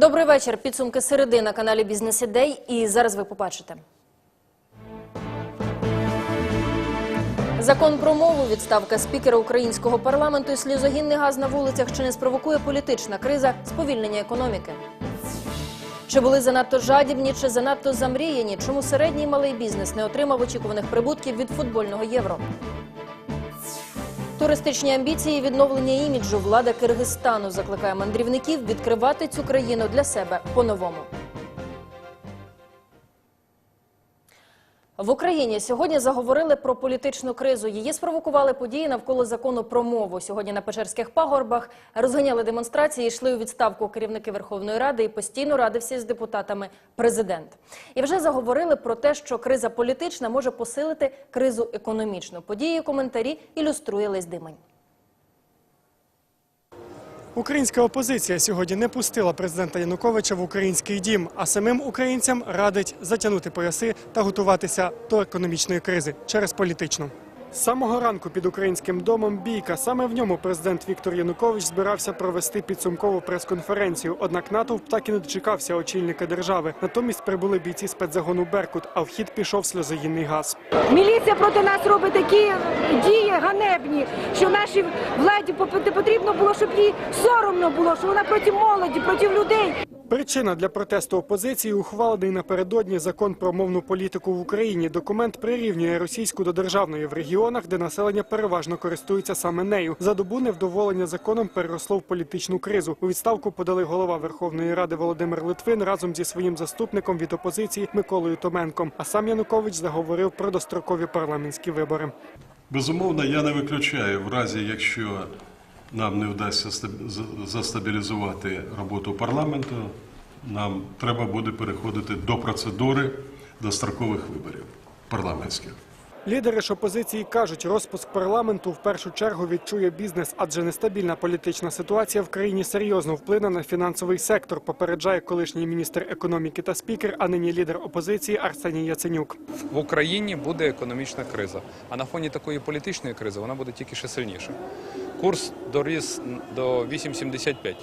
Добрий вечір. Підсумки середи на каналі Бізнес Ідей. І зараз ви побачите. Закон про мову, відставка спікера українського парламенту і сльозогінний газ на вулицях чи не спровокує політична криза, сповільнення економіки. Чи були занадто жадібні, чи занадто замріяні? Чому середній і малий бізнес не отримав очікуваних прибутків від футбольного євро? Туристичні амбіції і відновлення іміджу влада Киргизстану закликає мандрівників відкривати цю країну для себе по-новому. В Україні сьогодні заговорили про політичну кризу. Її спровокували події навколо закону про мову. Сьогодні на Печерських пагорбах розганяли демонстрації, йшли у відставку керівники Верховної Ради і постійно радився з депутатами президент. І вже заговорили про те, що криза політична може посилити кризу економічну. Події і коментарі ілюструє Лесь Димань. Українська опозиція сьогодні не пустила президента Януковича в український дім, а самим українцям радить затягнути пояси та готуватися до економічної кризи через політичну. З самого ранку під українським домом бійка. Саме в ньому президент Віктор Янукович збирався провести підсумкову прес-конференцію. Однак натовп так і не дочекався очільника держави. Натомість прибули бійці спецзагону Беркут, а в хід пішов сльозогінний газ. Міліція проти нас робить такі дії ганебні, що нашій владі потрібно було, щоб їй соромно було, що вона проти молоді, проти людей. Причина для протесту опозиції ухвалений напередодні закон про мовну політику в Україні. Документ прирівнює російську до державної в регіонах, де населення переважно користується саме нею. За добу невдоволення законом переросло в політичну кризу. У відставку подали голова Верховної Ради Володимир Литвин разом зі своїм заступником від опозиції Миколою Томенком. А сам Янукович заговорив про дострокові парламентські вибори. Безумовно, я не виключаю, в разі, якщо нам не вдасться стаб- застабілізувати роботу парламенту, нам треба буде переходити до процедури дострокових виборів парламентських. Лідери ж опозиції кажуть, розпуск парламенту в першу чергу відчує бізнес, адже нестабільна політична ситуація в країні серйозно вплине на фінансовий сектор. Попереджає колишній міністр економіки та спікер, а нині лідер опозиції Арсеній Яценюк. в Україні буде економічна криза. А на фоні такої політичної кризи вона буде тільки ще сильніша. Курс доріс до 8,75.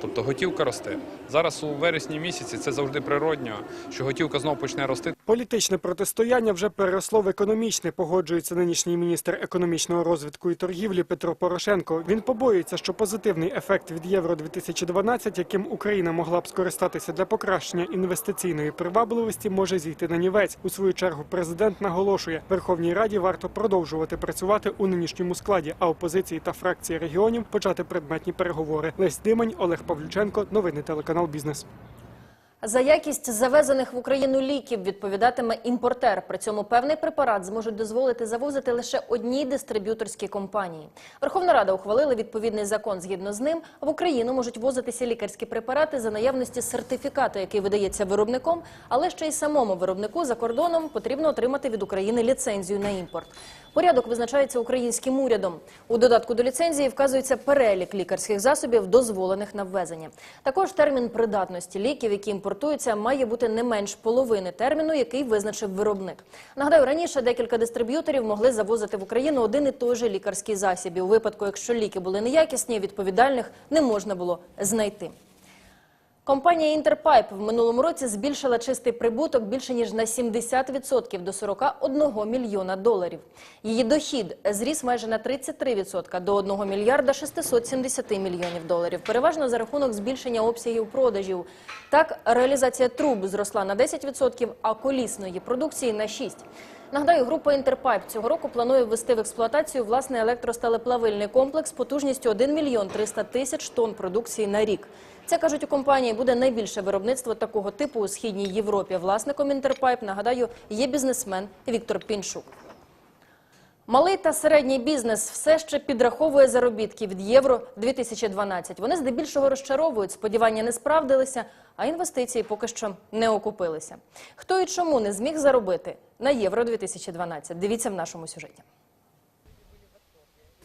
Тобто готівка росте. Зараз у вересні місяці це завжди природньо, що готівка знову почне рости. Політичне протистояння вже переросло в економічне. Погоджується нинішній міністр економічного розвитку і торгівлі Петро Порошенко. Він побоюється, що позитивний ефект від євро 2012 яким Україна могла б скористатися для покращення інвестиційної привабливості, може зійти на нівець. У свою чергу президент наголошує, Верховній Раді варто продовжувати працювати у нинішньому складі, а опозиції та фракції регіонів почати предметні переговори. Лесь Димань, Олег Павлюченко, новини телеканал Бізнес. За якість завезених в Україну ліків відповідатиме імпортер. При цьому певний препарат зможуть дозволити завозити лише одній дистриб'юторській компанії. Верховна Рада ухвалила відповідний закон. Згідно з ним, в Україну можуть возитися лікарські препарати за наявності сертифікату, який видається виробником, але ще й самому виробнику за кордоном потрібно отримати від України ліцензію на імпорт. Порядок визначається українським урядом. У додатку до ліцензії вказується перелік лікарських засобів, дозволених на ввезення. Також термін придатності ліків, які імпортуються, має бути не менш половини терміну, який визначив виробник. Нагадаю, раніше декілька дистриб'юторів могли завозити в Україну один і той же лікарський засіб. У випадку, якщо ліки були неякісні, відповідальних не можна було знайти. Компанія Інтерпайп в минулому році збільшила чистий прибуток більше ніж на 70% до 41 мільйона доларів. Її дохід зріс майже на 33% до 1 мільярда 670 мільйонів доларів, переважно за рахунок збільшення обсягів продажів. Так, реалізація труб зросла на 10%, а колісної продукції на 6%. Нагадаю, група Інтерпайп цього року планує ввести в експлуатацію власний електросталеплавильний комплекс потужністю 1 мільйон 300 тисяч тонн продукції на рік. Це кажуть у компанії буде найбільше виробництво такого типу у східній Європі. Власником Інтерпайп нагадаю є бізнесмен Віктор Пінчук. Малий та середній бізнес все ще підраховує заробітки від євро 2012. Вони здебільшого розчаровують, сподівання не справдилися, а інвестиції поки що не окупилися. Хто і чому не зміг заробити на євро 2012? Дивіться в нашому сюжеті.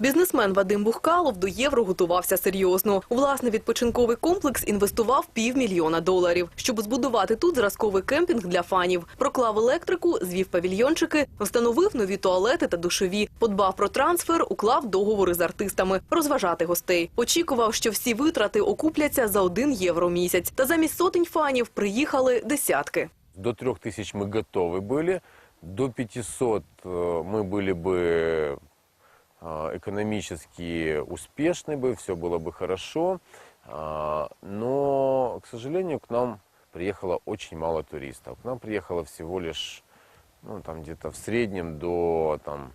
Бізнесмен Вадим Бухкалов до євро готувався серйозно. У власний відпочинковий комплекс інвестував півмільйона доларів, щоб збудувати тут зразковий кемпінг для фанів. Проклав електрику, звів павільйончики, встановив нові туалети та душові, подбав про трансфер, уклав договори з артистами, розважати гостей. Очікував, що всі витрати окупляться за один євро місяць. Та замість сотень фанів приїхали десятки. До 3000 мы готовы были, до 500 э, мы были бы э, экономически успешны бы, все было бы хорошо, А, но, к сожалению, к нам приехало очень мало туристов. К нам приехало всего лишь, ну, там где-то в среднем до там,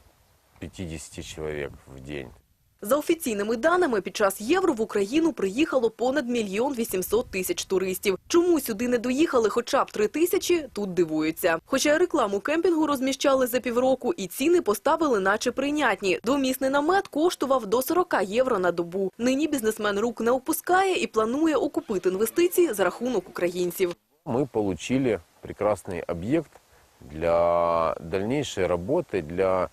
50 человек в день. За офіційними даними, під час євро в Україну приїхало понад мільйон вісімсот тисяч туристів. Чому сюди не доїхали хоча б три тисячі, тут дивуються. Хоча рекламу кемпінгу розміщали за півроку і ціни поставили наче прийнятні. Двомісний намет коштував до 40 євро на добу. Нині бізнесмен рук не опускає і планує окупити інвестиції за рахунок українців. Мы получили прекрасный объект для дальнейшей работы, для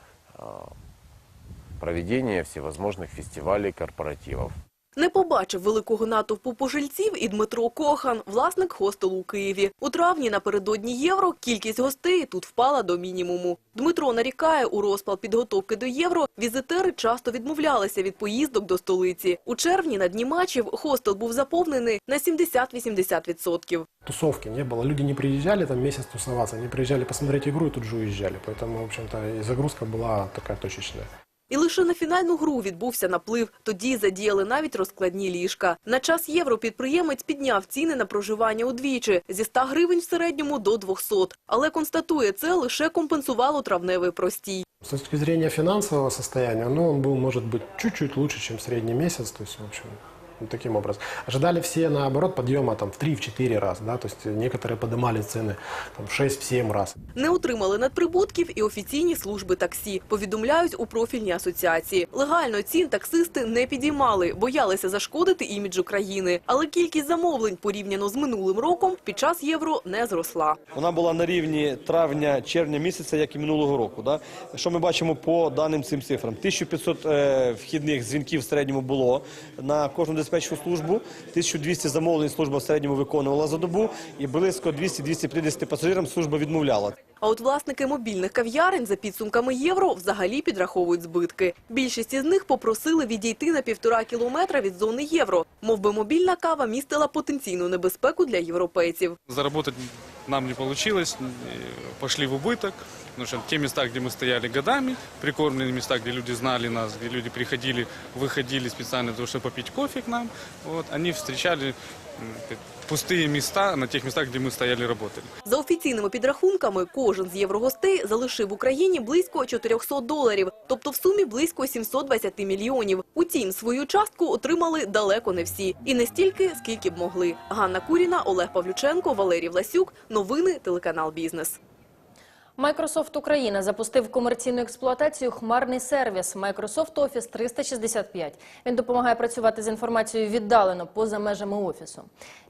а, проведения всевозможных фестивалей, корпоративов. Не побачив великого натовпу пожильців і Дмитро Кохан, власник хостелу у Києві. У травні напередодні євро кількість гостей тут впала до мінімуму. Дмитро нарікає, у розпал підготовки до євро візитери часто відмовлялися від поїздок до столиці. У червні на дні матчів хостел був заповнений на 70-80%. тусовки не было. Люди не приезжали там месяц тусоваться, они приезжали посмотреть игру и тут же уезжали. Поэтому, в общем-то, и загрузка была такая точечная. І лише на фінальну гру відбувся наплив. Тоді задіяли навіть розкладні ліжка. На час євро підприємець підняв ціни на проживання удвічі – зі 100 гривень в середньому до 200. Але констатує, це лише компенсувало травневий простій. С точки зрения финансового состояния, ну, он был, может быть, чуть-чуть лучше, чем средний месяц. То есть, в общем, вот таким образом. Ожидали все, наоборот, подъема там, в 3-4 раза. Да? То есть некоторые поднимали цены там, в 6-7 раз. Не отримали надприбутків і офіційні служби таксі. Повідомляють у профільній асоціації. Легально цін таксисти не підіймали, боялися зашкодити іміджу країни. Але кількість замовлень порівняно з минулим роком під час євро не зросла. Вона була на рівні травня-червня місяця, як і минулого року. Да? Що ми бачимо по даним цим цифрам? 1500 е, вхідних дзвінків в середньому було на кожну диспетчерську службу, 1200 замовлень служба в середньому виконувала за добу, і близько 200-250 пасажирам служба відмовляла. А от власники мобільних кав'ярень за підсумками євро взагалі підраховують збитки. Більшість із них попросили відійти на півтора кілометра від зони євро. Мов би мобільна кава містила потенційну небезпеку для європейців. Заработать нам не э, пошли в убыток, потому что те места, где мы стояли годами, прикормленные места, где люди знали нас, где люди приходили, выходили специально для того, чтобы попить кофе к нам, вот, они встречали м, пустые места на тех местах, где мы стояли и работали. За офіційними підрахунками, кожен з єврогостей залишив в Україні близько 400 доларів, тобто в сумі близько 720 мільйонів. Утім, свою частку отримали далеко не всі. І не стільки, скільки б могли. Ганна Куріна, Олег Павлюченко, Валерій Власюк. Новини телеканал «Бізнес». Microsoft Україна запустив комерційну експлуатацію хмарний сервіс Microsoft Office 365. Він допомагає працювати з інформацією віддалено поза межами офісу.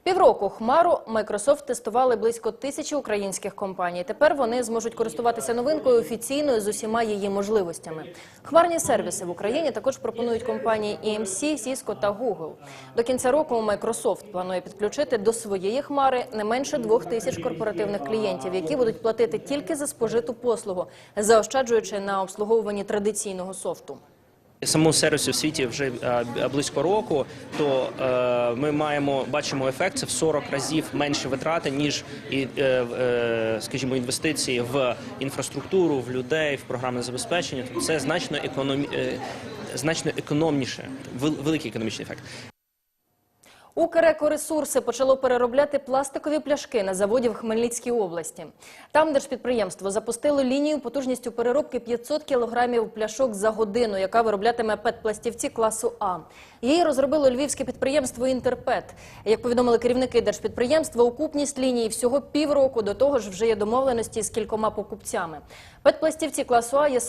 Півроку хмару Microsoft тестували близько тисячі українських компаній. Тепер вони зможуть користуватися новинкою офіційною з усіма її можливостями. Хмарні сервіси в Україні також пропонують компанії EMC, Cisco та Google. До кінця року Microsoft планує підключити до своєї хмари не менше двох тисяч корпоративних клієнтів, які будуть платити тільки за спожиту послугу, заощаджуючи на обслуговуванні традиційного софту. Самому сервісу в світі вже е, близько року, то е, ми маємо бачимо ефект це в 40 разів менші витрати ніж і, е, скажімо, інвестиції в інфраструктуру, в людей, в програмне забезпечення. Тобто це значно економі... значно економніше, вел- великий економічний ефект. Укрекоресурси почало переробляти пластикові пляшки на заводі в Хмельницькій області. Там держпідприємство запустило лінію потужністю переробки 500 кілограмів пляшок за годину, яка вироблятиме пет-пластівці класу А. Її розробило львівське підприємство «Інтерпет». Як повідомили керівники держпідприємства, окупність лінії всього півроку. До того ж, вже є домовленості з кількома покупцями. Пет-пластівці класу А є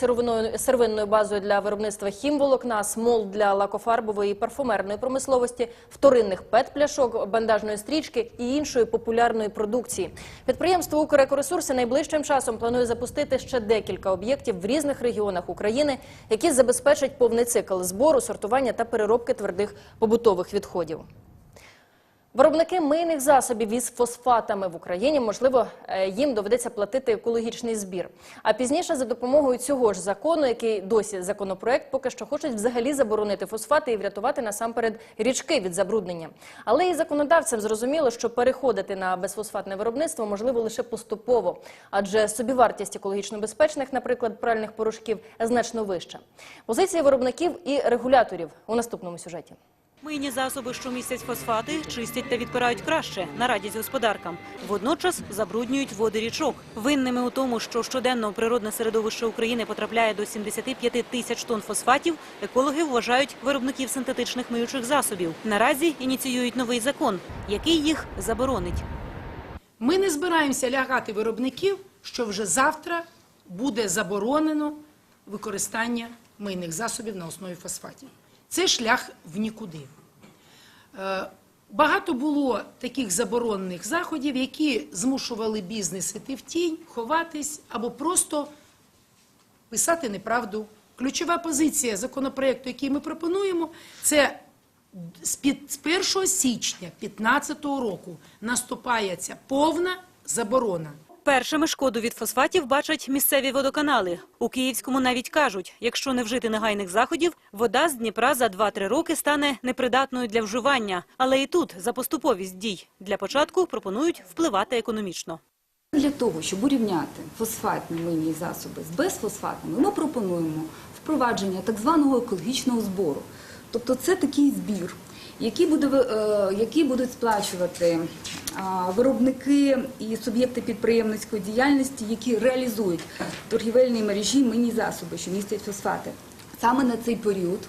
сировинною, базою для виробництва хімволокна, смол для лакофарбової і парфумерної промисловості, вторинних пет пет-пляшок, бандажної стрічки і іншої популярної продукції. Підприємство «Укрекоресурси» найближчим часом планує запустити ще декілька об'єктів в різних регіонах України, які забезпечать повний цикл збору, сортування та переробки твердих побутових відходів. Виробники мийних засобів із фосфатами в Україні, можливо, е, їм доведеться платити екологічний збір. А пізніше за допомогою цього ж закону, який досі законопроект, поки що хочуть взагалі заборонити фосфати і врятувати насамперед річки від забруднення. Але і законодавцям зрозуміло, що переходити на безфосфатне виробництво можливо лише поступово, адже собівартість екологічно безпечних, наприклад, пральних порошків, значно вища. Позиції виробників і регуляторів у наступному сюжеті. Мийні засоби, що містять фосфати, чистять та відпирають краще на радість господаркам. Водночас забруднюють води річок. Винними у тому, що щоденно у природне середовище України потрапляє до 75 тисяч тонн фосфатів, екологи вважають виробників синтетичних миючих засобів. Наразі ініціюють новий закон, який їх заборонить. Ми не збираємося лягати виробників, що вже завтра буде заборонено використання мийних засобів на основі фосфатів. Це шлях в нікуди. Е, Багато було таких заборонених заходів, які змушували бізнес іти в тінь, ховатись або просто писати неправду. Ключова позиція законопроекту, який ми пропонуємо, це з під- з 1 січня 2015 року наступає ця повна заборона. Першими шкоду від фосфатів бачать місцеві водоканали. У Київському навіть кажуть, якщо не вжити негайних заходів, вода з Дніпра за 2-3 роки стане непридатною для вживання. Але і тут за поступовість дій для початку пропонують впливати економічно. Для того, щоб урівняти фосфатні мийні засоби з безфосфатними, ми пропонуємо впровадження так званого екологічного збору. Тобто це такий збір, який, буде, які е, будуть сплачувати виробники і суб'єкти підприємницької діяльності, які реалізують торгівельні мережі мині засоби, що містять фосфати. Саме на цей період,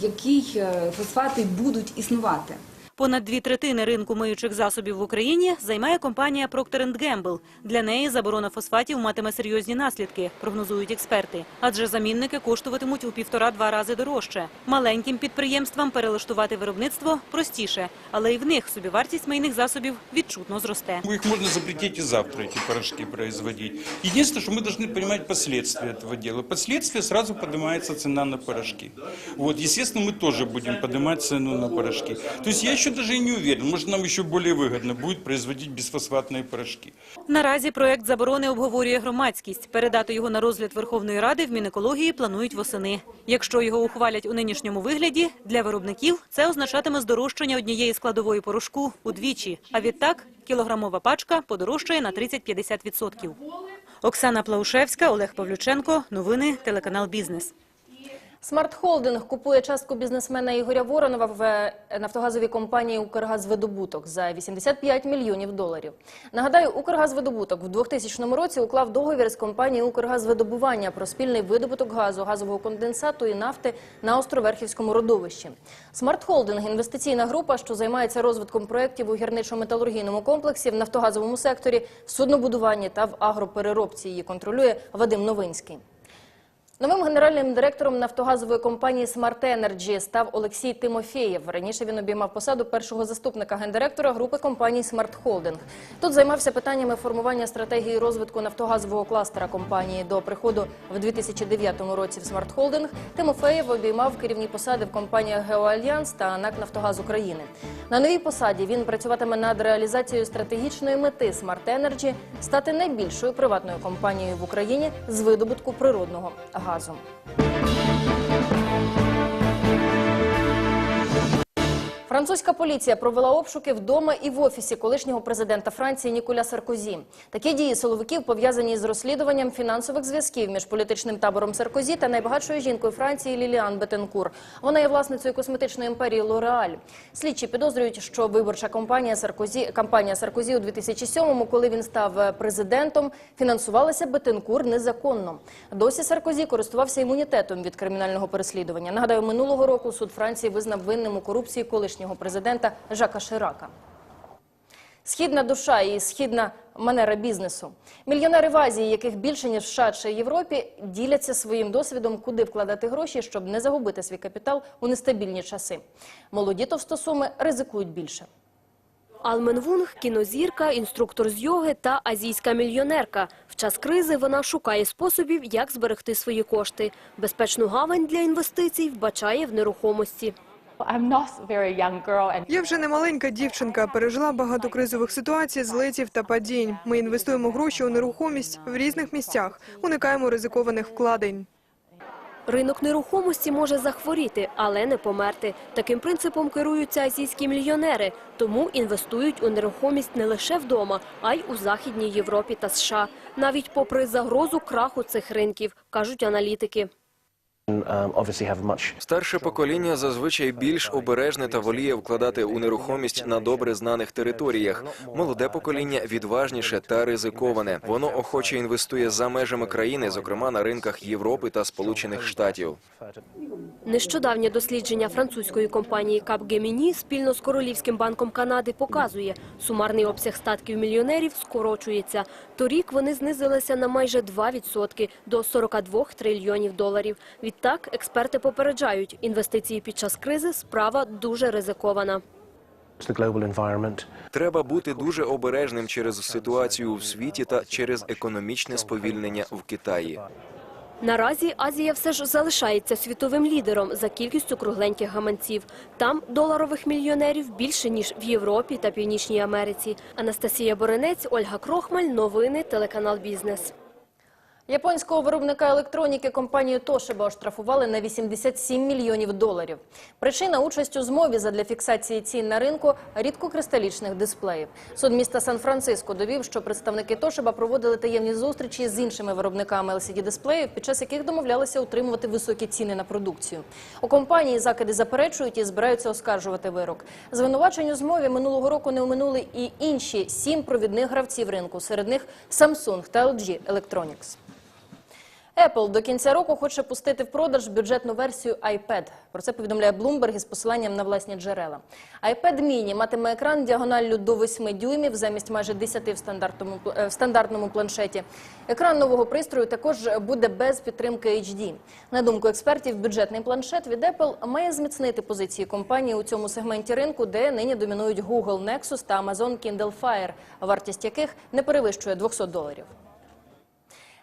який е, фосфати будуть існувати. Понад дві третини ринку миючих засобів в Україні займає компанія Procter Gamble. Для неї заборона фосфатів матиме серйозні наслідки, прогнозують експерти. Адже замінники коштуватимуть у півтора-два рази дорожче. Маленьким підприємствам перелаштувати виробництво простіше, але і в них собівартість мийних засобів відчутно зросте. Их можно запретить и завтра, эти порошки производить. Единственное, что мы должны понимать последствия этого дела. Последствия сразу поднимается цена на порошки. Вот, естественно, мы тоже будем поднимать цену на порошки. То есть я еще даже и не уверен, может нам еще более выгодно будет производить бесфосфатные порошки. Наразі проект заборони обговорює громадськість. Передати його на розгляд Верховної Ради в Мінекології планують восени. Якщо його ухвалять у нинішньому вигляді, для виробників це означатиме здорожчання однієї складової порошку удвічі. А відтак кілограмова пачка подорожчає на 30-50%. Оксана Плаушевська, Олег Павлюченко. Новини телеканал Бізнес. Смарт Холдинг купує частку бізнесмена Ігоря Воронова в е, нафтогазовій компанії «Укргазвидобуток» за 85 мільйонів доларів. Нагадаю, «Укргазвидобуток» в 2000 році уклав договір з компанією «Укргазвидобування» про спільний видобуток газу, газового конденсату і нафти на Островерхівському родовищі. Смарт Холдинг – інвестиційна група, що займається розвитком проєктів у гірничо-металургійному комплексі, в нафтогазовому секторі, в суднобудуванні та в агропереробці. Її контролює Вадим Новинський. Новим генеральним директором нафтогазової компанії Smart Energy став Олексій Тимофєєв. Раніше він обіймав посаду першого заступника гендиректора групи компанії Smart Holding. Тут займався питаннями формування стратегії розвитку нафтогазового кластера компанії. До приходу в 2009 році в Smart Holding Тимофєєв обіймав керівні посади в компаніях Геоальянс та НАК Нафтогаз України. На новій посаді він працюватиме над реалізацією стратегічної мети Smart Energy стати найбільшою приватною компанією в Україні з видобутку природного газу. Hazum. Французька поліція провела обшуки вдома і в офісі колишнього президента Франції Ніколя Саркозі. Такі дії силовиків пов'язані з розслідуванням фінансових зв'язків між політичним табором Саркозі та найбагатшою жінкою Франції Ліліан Бетенкур. Вона є власницею косметичної імперії Лореаль. Слідчі підозрюють, що виборча кампанія Саркозі кампанія Саркозі у 2007-му, коли він став президентом, фінансувалася Бетенкур незаконно. Досі Саркозі користувався імунітетом від кримінального переслідування. Нагадаю, минулого року суд Франції визнав винним у корупції колишнього президента Жака Ширака. Східна душа і східна манера бізнесу. Мільйонери в Азії, яких більше ніж в США чи Європі, діляться своїм досвідом, куди вкладати гроші, щоб не загубити свій капітал у нестабільні часи. Молоді товстосуми ризикують більше. Алмен Вунг – кінозірка, інструктор з йоги та азійська мільйонерка. В час кризи вона шукає способів, як зберегти свої кошти. Безпечну гавань для інвестицій вбачає в нерухомості. Я вже не маленька дівчинка, пережила багато кризових ситуацій, злетів та падінь. Ми інвестуємо гроші у нерухомість в різних місцях, уникаємо ризикованих вкладень. Ринок нерухомості може захворіти, але не померти. Таким принципом керуються азійські мільйонери, тому інвестують у нерухомість не лише вдома, а й у Західній Європі та США. Навіть попри загрозу краху цих ринків, кажуть аналітики. Старше покоління зазвичай більш обережне та воліє вкладати у нерухомість на добре знаних територіях. Молоде покоління відважніше та ризиковане. Воно охоче інвестує за межами країни, зокрема на ринках Європи та Сполучених Штатів. Нещодавнє дослідження французької компанії Capgemini спільно з Королівським банком Канади показує, сумарний обсяг статків мільйонерів скорочується. Торік вони знизилися на майже 2% до 42 трильйонів доларів. Відтак, експерти попереджають, інвестиції під час кризи – справа дуже ризикована. Треба бути дуже обережним через ситуацію в світі та через економічне сповільнення в Китаї. Наразі Азія все ж залишається світовим лідером за кількістю кругленьких гаманців. Там доларових мільйонерів більше, ніж в Європі та Північній Америці. Анастасія Боренець, Ольга Крохмаль, новини, телеканал «Бізнес». Японського виробника електроніки компанію Toshiba оштрафували на 87 мільйонів доларів. Причина – участь у змові задля фіксації цін на ринку рідкокристалічних дисплеїв. Суд міста Сан-Франциско довів, що представники Toshiba проводили таємні зустрічі з іншими виробниками LCD-дисплеїв, під час яких домовлялися утримувати високі ціни на продукцію. У компанії закиди заперечують і збираються оскаржувати вирок. Звинувачень у змові минулого року не оминули і інші сім провідних гравців ринку, серед них Samsung та LG Electronics. Apple до кінця року хоче пустити в продаж бюджетну версію iPad. Про це повідомляє Bloomberg із посиланням на власні джерела. iPad mini матиме екран діагоналлю до 8 дюймів замість майже 10 в стандартному, е, в стандартному планшеті. Екран нового пристрою також буде без підтримки HD. На думку експертів, бюджетний планшет від Apple має зміцнити позиції компанії у цьому сегменті ринку, де нині домінують Google Nexus та Amazon Kindle Fire, вартість яких не перевищує 200 доларів.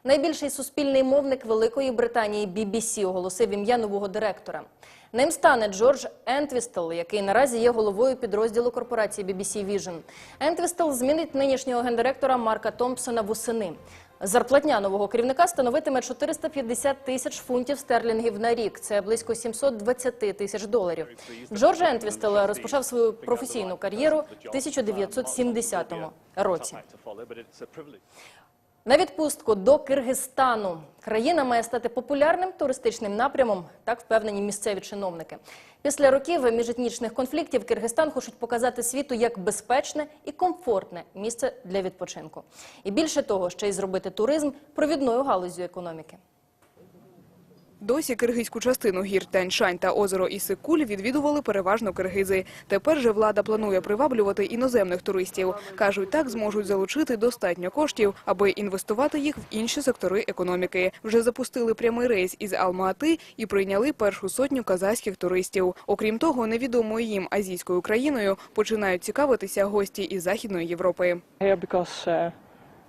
Найбільший суспільний мовник Великої Британії BBC оголосив ім'я нового директора. Ним стане Джордж Ентвістел, який наразі є головою підрозділу корпорації BBC Vision. Ентвістел змінить нинішнього гендиректора Марка Томпсона восени. Зарплатня нового керівника становитиме 450 тисяч фунтів стерлінгів на рік. Це близько 720 тисяч доларів. Джордж Ентвістел розпочав свою професійну кар'єру в 1970 році. На відпустку до Киргизстану країна має стати популярним туристичним напрямом, так впевнені місцеві чиновники. Після років міжетнічних конфліктів Киргизстан хочуть показати світу як безпечне і комфортне місце для відпочинку. І більше того, ще й зробити туризм провідною галузю економіки. Досі киргизьку частину гір Тянь-Шань та озеро Ісикуль відвідували переважно киргизи. Тепер же влада планує приваблювати іноземних туристів. Кажуть, так зможуть залучити достатньо коштів, аби інвестувати їх в інші сектори економіки. Вже запустили прямий рейс із Алма-Ати і прийняли першу сотню казахських туристів. Окрім того, невідомою їм азійською країною починають цікавитися гості із Західної Європи.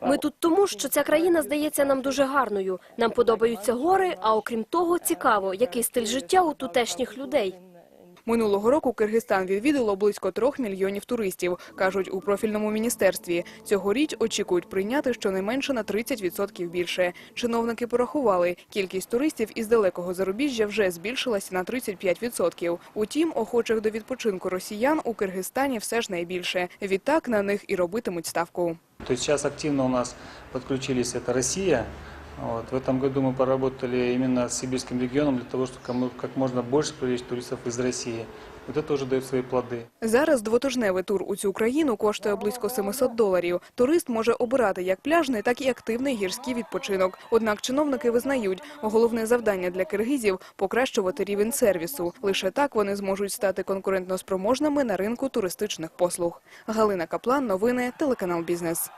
Ми тут тому, що ця країна здається нам дуже гарною. Нам подобаються гори, а окрім того, цікаво, який стиль життя у тутешніх людей. Минулого року Киргизстан відвідало близько трьох мільйонів туристів, кажуть у профільному міністерстві. Цьогоріч очікують прийняти щонайменше на 30% більше. Чиновники порахували, кількість туристів із далекого зарубіжжя вже збільшилася на 35%. Утім, охочих до відпочинку росіян у Киргизстані все ж найбільше. Відтак на них і робитимуть ставку. То есть сейчас активно у нас подключились это Россия. Вот. В этом году мы поработали именно с сибирским регионом для того, чтобы кому- как можно больше привлечь туристов из России. Вот это уже дает свои плоды. Зараз двотижневий тур у цю країну коштує близько 700 доларів. Турист може обирати як пляжний, так і активний гірський відпочинок. Однак чиновники визнають, головне завдання для киргизів – покращувати рівень сервісу. Лише так вони зможуть стати конкурентноспроможними на ринку туристичних послуг. Галина Каплан, новини, телеканал «Бізнес».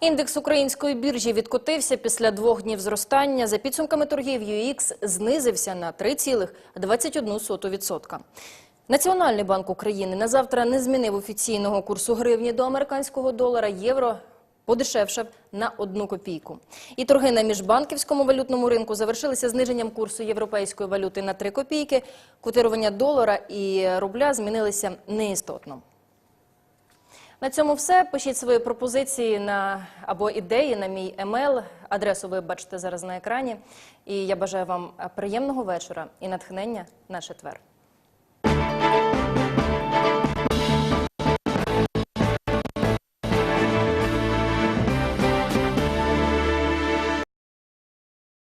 Індекс української біржі відкотився після двох днів зростання. За підсумками торгів UX знизився на 3,21%. Національний банк України на завтра не змінив офіційного курсу гривні до американського долара. Євро подешевшав на одну копійку. І торги на міжбанківському валютному ринку завершилися зниженням курсу європейської валюти на 3 копійки. Котирування долара і рубля змінилися неістотно. На цьому все. Пишіть свої пропозиції на або ідеї на мій емейл. Адресу ви бачите зараз на екрані. І я бажаю вам приємного вечора і натхнення на четвер.